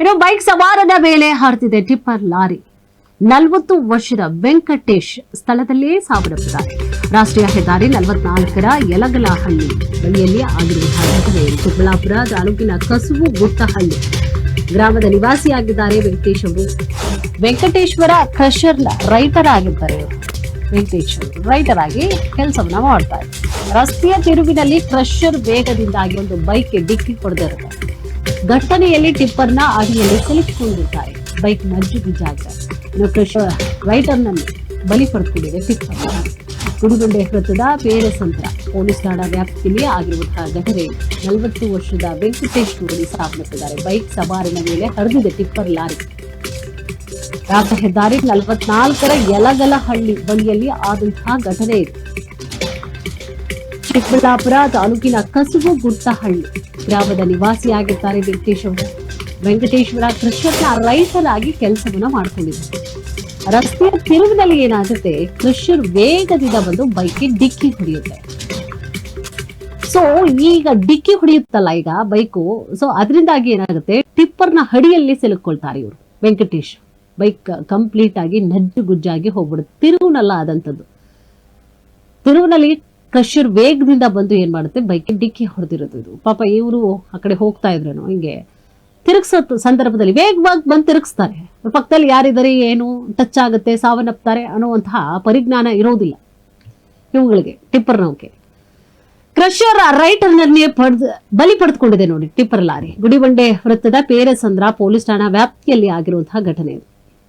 ಇನ್ನು ಬೈಕ್ ಸವಾರನ ಮೇಲೆ ಹರಿದಿದೆ tipper lorry ನಲವತ್ತು ವರ್ಷದ ವೆಂಕಟೇಶ್ ಸ್ಥಳದಲ್ಲೇ ಸಾವನ್ನಪ್ಪಿದ್ದಾರೆ ರಾಷ್ಟ್ರೀಯ ಹೆದ್ದಾರಿ ನಲವತ್ನಾಲ್ಕರ ಯಲಗಲಹಳ್ಳಿ ಬಳಿಯಲ್ಲಿ ಆಗಿರುವಂತಹ ಘಟನೆ. ಚಿಕ್ಕಬಳ್ಳಾಪುರ ತಾಲೂಕಿನ ಕಸುಬು ಗುಟ್ಟಹಳ್ಳಿ ಗ್ರಾಮದ ನಿವಾಸಿಯಾಗಿದ್ದಾರೆ ವೆಂಕಟೇಶ್ ಅವರು ವೆಂಕಟೇಶ್ವರ ಕ್ರಷರ್ನ ರೈತರ ಆಗಿದ್ದಾರೆ ಇವರು. ವೆಂಕಟೇಶ್ ಅವರು ರೈತರ ಆಗಿ ಕೆಲಸವನ್ನ ಮಾಡ್ತಾರೆ ರಸ್ತೆಯ ತಿರುವಿನಲ್ಲಿ ಕ್ರಷರ್ ವೇಗದಿಂದಾಗಿ ಒಂದು ಬೈಕ್ಗೆ ಡಿಕ್ಕಿ ಹೊಡೆದಿರುತ್ತೆ ಘಟನೆಯಲ್ಲಿ ಟಿಪ್ಪರ್ನ ಅಡಿಯಲ್ಲಿ ಸಿಲುಕಿಕೊಂಡಿದ್ದಾರೆ ಬೈಕ್ ನಜ್ಜು ಜಾಗ. ರೈಟರ್ ನನ್ನು ಬಲಿ ಪಡ್ಕೊಂಡಿದೆ ಟಿಪ್ಪರ್. ಗುಡಿಗುಂಡೆ ವೃತ್ತದ ಪೇರಸಂತ್ರ ಪೊಲೀಸ್ ಠಾಣಾ ವ್ಯಾಪ್ತಿಯಲ್ಲಿ ಆಗಿರುವಂತಹ ಘಟನೆ ನಲವತ್ತು ವರ್ಷದ ವೆಂಕಟೇಶ್ ಮುರಳಿ ಸಾವನ್ನಪ್ಪಿದ್ದಾರೆ ಬೈಕ್ ಸವಾರಿನ ಮೇಲೆ ಹರಿದಿದೆ ಟಿಪ್ಪರ್ ಲಾರಿ. ರಾತ್ರಿ ಹೆದ್ದಾರಿ ನಲವತ್ನಾಲ್ಕರ ಯಲಗಲಹಳ್ಳಿ ಬಳಿಯಲ್ಲಿ ಆದಂತಹ ಘಟನೆ ಇದು. ಚಿಕ್ಕಬಳ್ಳಾಪುರ ತಾಲೂಕಿನ ಕಸುಬು ಗುಡ್ತಹಳ್ಳಿ ಗ್ರಾಮದ ನಿವಾಸಿಯಾಗಿದ್ದಾರೆ ವೆಂಕಟೇಶ್ ಅವರು. ವೆಂಕಟೇಶ್ವರ ಕೃಷ್ಣನ ರೈತರಾಗಿ ಕೆಲಸವನ್ನ ಮಾಡ್ಕೊಂಡಿದ್ದಾರೆ. ರಸ್ತೆಯ ತಿರುವಿನಲ್ಲಿ ಏನಾಗುತ್ತೆ ಕೃಷ್ಣರು ವೇಗದಿಂದ ಬಂದು ಬೈಕ್ಗೆ ಡಿಕ್ಕಿ ಹೊಡೆಯುತ್ತೆ. ಸೊ ಈಗ ಡಿಕ್ಕಿ ಹೊಡೆಯುತ್ತಲ್ಲ ಈಗ ಬೈಕು. ಸೊ ಅದರಿಂದಾಗಿ ಏನಾಗುತ್ತೆ, ಟಿಪ್ಪರ್ನ ಹಡಿಯಲ್ಲಿ ಸಿಲುಕೊಳ್ತಾರೆ ಇವರು, ವೆಂಕಟೇಶ್. ಬೈಕ್ ಕಂಪ್ಲೀಟ್ ಆಗಿ ನಜ್ಜು ಗುಜ್ಜಾಗಿ ಹೋಗ್ಬಿಡುತ್ತೆ. ತಿರುವಿನಲ್ಲ ಆದಂಥದ್ದು. ತಿರುವಿನಲ್ಲಿ ಕಶ್ಯರ್ ವೇಗದಿಂದ ಬಂದು ಏನ್ ಮಾಡುತ್ತೆ? ಬೈಕ್ ಡಿಕ್ಕಿ ಹೊಡೆದಿರೋದು ಇದು. ಪಾಪ ಇವರು ಆ ಕಡೆ ಹೋಗ್ತಾ ಇದ್ರೇನೋ, ಹಿಂಗೆ ತಿರುಗಿಸೋ ಸಂದರ್ಭದಲ್ಲಿ ವೇಗವಾಗಿ ಬಂದು ತಿರುಗಿಸ್ತಾರೆ. ಪಕ್ಕದಲ್ಲಿ ಯಾರಿದ್ದಾರೆ, ಏನು ಟಚ್ ಆಗುತ್ತೆ, ಸಾವನ್ನಪ್ತಾರೆ ಅನ್ನುವಂತಹ ಪರಿಜ್ಞಾನ ಇರೋದಿಲ್ಲ ಇವುಗಳಿಗೆ ಟಿಪ್ಪರ್ ನೌಕೆ ಕ್ರಷರ್ ರೈಟರ್ನಲ್ಲಿ ಪಡೆದು ಬಲಿ ಪಡೆದುಕೊಂಡಿದೆ ನೋಡಿ ಟಿಪ್ಪರ್ ಲಾರಿ. ಗುಡಿಬಂಡೆ ವೃತ್ತದ ಪೇರೆಸಂದ್ರ ಪೊಲೀಸ್ ಠಾಣಾ ವ್ಯಾಪ್ತಿಯಲ್ಲಿ ಆಗಿರುವಂತಹ ಘಟನೆ ಇದು.